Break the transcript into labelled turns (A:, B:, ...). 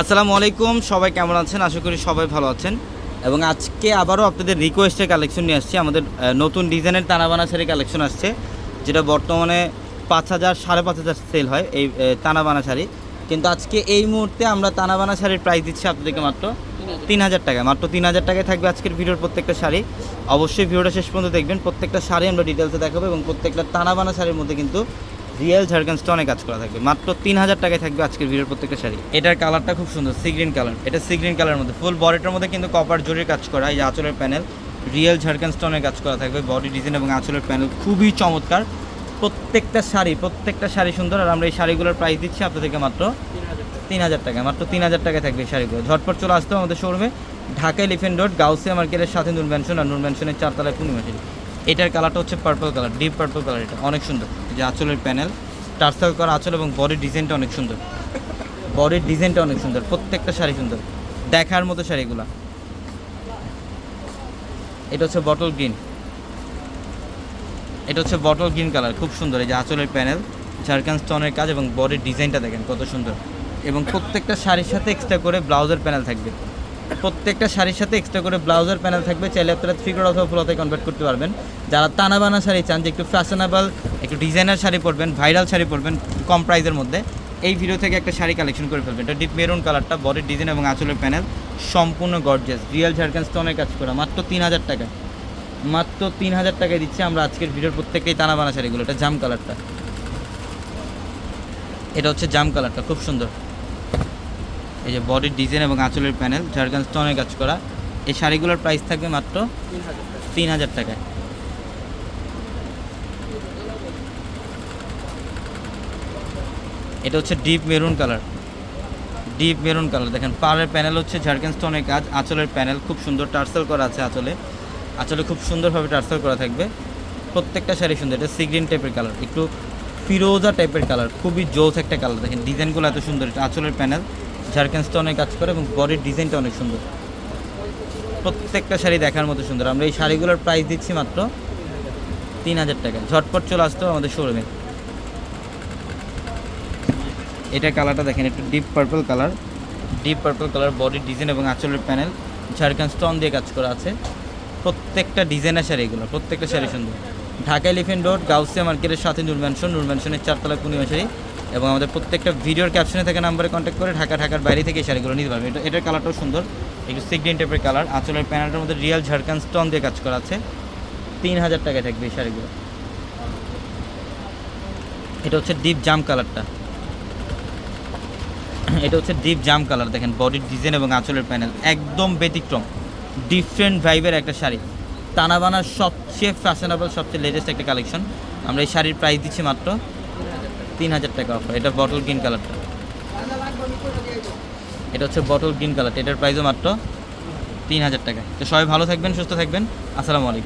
A: আসসালামু আলাইকুম, সবাই কেমন আছেন? আশা করি সবাই ভালো আছেন। এবং আজকে আবারও আপনাদের রিকোয়েস্টের কালেকশন নিয়ে আসছি। আমাদের নতুন ডিজাইনের তানাবানা শাড়ি কালেকশন আসছে, যেটা বর্তমানে পাঁচ হাজার, সাড়ে পাঁচ হাজার সেল হয় এই তানাবানা শাড়ি। কিন্তু আজকে এই মুহূর্তে আমরা তানাবানা শাড়ির প্রাইস দিচ্ছি আপনাদেরকে মাত্র তিন হাজার টাকা। মাত্র তিন হাজার টাকায় থাকবে আজকের ভিডিওর প্রত্যেকটা শাড়ি। অবশ্যই ভিডিওটা শেষ পর্যন্ত দেখবেন। প্রত্যেকটা শাড়ি আমরা ডিটেলসে দেখাবো এবং প্রত্যেকটা তানাবানা শাড়ির মধ্যে কিন্তু রিয়েল ঝাড়খান স্টোনে কাজ করা থাকবে। মাত্র তিন হাজার টাকায় থাকবে আজকের ভিডিওর প্রত্যেকটা শাড়ি। এটার কালারটা খুব সুন্দর সি গ্রিন কালার এটা সি গ্রিন কালারের মধ্যে। ফুল বডিটার মধ্যে কিন্তু কপার জরির কাজ করা, এই আঁচলের প্যানেল রিয়েল ঝাড়খান স্টোনের কাজ করা থাকবে বডি ডিজাইন এবং আঁচলের প্যানেল খুবই চমৎকার। প্রত্যেকটা শাড়ি প্রত্যেকটা শাড়ি সুন্দর। আর আমরা এই শাড়িগুলোর প্রাইস দিচ্ছি আপনাদেরকে মাত্র তিন হাজার টাকা। মাত্র তিন হাজার টাকায় থাকবে এই শাড়িগুলো। ঝটপট চলে আসতে আমাদের শোরুমে ঢাকা এলিফেন্ট রোড গাউসিয়া মার্কেটের সাথে নূর ম্যানশন আর নূর ম্যানশনের চারতলায় পূর্ণিমা শাড়ি। এটার কালারটা হচ্ছে purple colour deep purple colour এটা, অনেক সুন্দর। যে আঁচলের প্যানেল টার্সাল করা আঁচল এবং বডির ডিজাইনটা অনেক সুন্দর। বডির ডিজাইনটা অনেক সুন্দর, প্রত্যেকটা শাড়ি সুন্দর। দেখার মতো শাড়িগুলা। এটা হচ্ছে বটল গ্রিন এটা হচ্ছে বটল গ্রিন কালার খুব সুন্দর। এই যে আঁচলের প্যানেল ঝাড়খান স্টোনের কাজ এবং বডির ডিজাইনটা দেখেন কত সুন্দর। এবং প্রত্যেকটা শাড়ির সাথে এক্সট্রা করে ব্লাউজের প্যানেল থাকবে। প্রত্যেকটা শাড়ির সাথে এক্সট্রা করে ব্লাউজের প্যানেল থাকবে, চাইলে আপনারা থ্রি কোড অথবা ফুলতে কনভার্ট করতে পারবেন। যারা টানা বানা শাড়ি চান যে একটু ফ্যাশনেবল একটু ডিজাইনার শাড়ি পরবেন ভাইরাল শাড়ি পরবেন, কম প্রাইসের মধ্যে, এই ভিডিও থেকে একটা শাড়ি কালেকশন করে ফেলবেন। এটা ডিপ মেরুন কালারটা বডির ডিজাইন এবং আঁচলের প্যানেল সম্পূর্ণ গর্জিয়াস রিয়েল ঝাড়খান স্টোনের কাজ করা, মাত্র তিন হাজার টাকা। মাত্র তিন হাজার টাকায় দিচ্ছি আমরা আজকের ভিডিওর প্রত্যেকটাই টানা বানা শাড়িগুলো, এটা জাম কালারটা এটা হচ্ছে জাম কালারটা খুব সুন্দর। এই যে বডির ডিজাইন এবং আঁচলের প্যানেল ঝাড়খান স্টোনের কাজ করা। এই শাড়িগুলোর প্রাইস থাকবে মাত্র তিন হাজার টাকায় এটা হচ্ছে deep maroon colour deep maroon colour দেখেন, পাড়ের প্যানেল হচ্ছে ঝাড়খান স্টোনের কাজ, আঁচলের প্যানেল খুব সুন্দর টার্সেল করা আছে আঁচলে। আঁচলে খুব সুন্দরভাবে টার্সেল করা থাকবে। প্রত্যেকটা শাড়ি সুন্দর। এটা সিগ্রিন টাইপের কালার একটু ফিরোজা টাইপের কালার খুবই জোস একটা কালার দেখেন ডিজাইনগুলো এত সুন্দর। আঁচলের প্যানেল ঝাড়খান স্টোনের কাজ করে এবং বডির ডিজাইনটা অনেক সুন্দর। প্রত্যেকটা শাড়ি দেখার মতো সুন্দর। আমরা এই শাড়িগুলোর প্রাইস দিচ্ছি মাত্র তিন হাজার টাকা। ঝটপট চলে আসতো আমাদের শোরুমে এটা কালারটা দেখেন, একটু deep purple colour deep purple colour বডির ডিজাইন এবং আঁচলের প্যানেল ঝাড়খান স্টোন দিয়ে কাজ করা আছে। প্রত্যেকটা ডিজাইনের শাড়ি এগুলো, প্রত্যেকটা শাড়ি সুন্দর। ঢাকা এলিফেন্ট রোড গাউসিয়া মার্কেটের সাথে নূর ম্যানশন নূর ম্যানশনের চারতলা পূর্ণিমা শাড়ি। এবং আমাদের প্রত্যেকটা ভিডিওর ক্যাপশনে থাকা নাম্বারে কন্ট্যাক্ট করে ঢাকা, ঢাকার বাইরে থেকে এই শাড়িগুলো নিতে পারবেন এটা, এটার কালারটাও সুন্দর। একটু সিগ্রিন টাইপের কালার আঁচলের প্যানেলটার মধ্যে রিয়েল ঝাড়খান স্টোন দিয়ে কাজ করা আছে। তিন হাজার টাকায় থাকবে এই শাড়িগুলো। এটা হচ্ছে ডিপ জাম কালারটা এটা হচ্ছে ডিপ জাম কালার দেখেন বডির ডিজাইন এবং আঁচলের প্যানেল একদম ব্যতিক্রম। ডিফারেন্ট ভাইবের একটা শাড়ি। তানাবানার সবচেয়ে ফ্যাশনেবল সবচেয়ে লেটেস্ট একটা কালেকশন আমরা এই শাড়ির প্রাইস দিচ্ছি মাত্র তিন হাজার টাকা অফার এটা বটল গ্রিন কালারটা এটা হচ্ছে বটল গ্রিন কালারটা এটার প্রাইসও মাত্র তিন হাজার টাকা তো সবাই ভালো থাকবেন, সুস্থ থাকবেন। আসসালামু আলাইকুম।